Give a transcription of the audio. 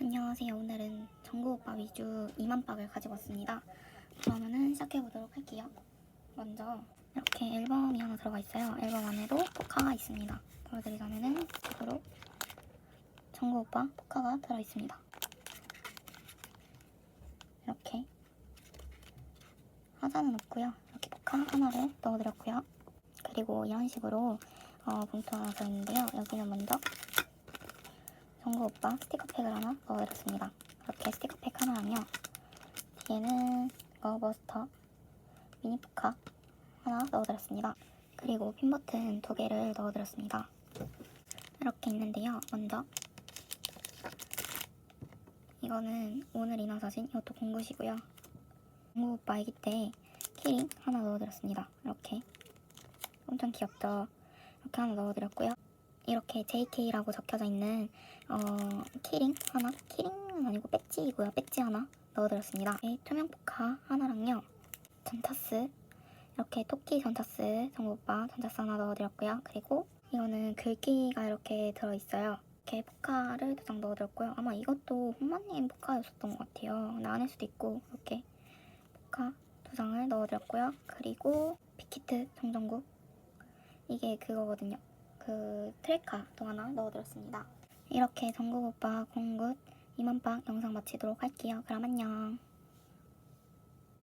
안녕하세요. 오늘은 정구 오빠 위주 2만 박을 가지고 왔습니다. 그러면은 시작해 보도록 할게요. 먼저 이렇게 앨범이 하나 들어가 있어요. 앨범 안에도 포카가 있습니다. 보여드리자면은 이대로 정구 오빠 포카가 들어 있습니다. 이렇게 화자는 없고요. 이렇게 포카 하나를 넣어드렸고요. 그리고 이런 식으로 어, 봉투가 들어 있는데요. 여기는 먼저 정구 오빠 스티커팩을 하나 넣어드렸습니다. 이렇게 스티커팩 하나랑요. 뒤에는 이거 머스터 미니 포카 하나 넣어드렸습니다. 그리고 핀 버튼 두 개를 넣어드렸습니다. 이렇게 있는데요. 먼저 이거는 오늘 인화 사진 이것도 공구시고요. 정구 오빠 아기 때 키링 하나 넣어드렸습니다. 이렇게 엄청 귀엽죠? 이렇게 하나 넣어드렸고요. 이렇게 JK라고 적혀져 있는 어, 키링 하나, 키링은 아니고 배지이고요. 배지 하나 넣어드렸습니다. 이 투명 포카 하나랑요. 전차스 이렇게 토끼 전차스 정우 오빠 전차스 하나 넣어드렸고요. 그리고 이거는 글귀가 이렇게 들어있어요. 이렇게 포카를 두 장 넣어드렸고요. 아마 이것도 홍마님 포카였었던 것 같아요. 아닐 수도 있고 이렇게 포카 두 장을 넣어드렸고요. 그리고 빅히트 정전국 이게 그거거든요. 그 트레카도 하나 넣어드렸습니다. 이렇게 전국 오빠 공굿 이만박 영상 마치도록 할게요. 그럼 안녕.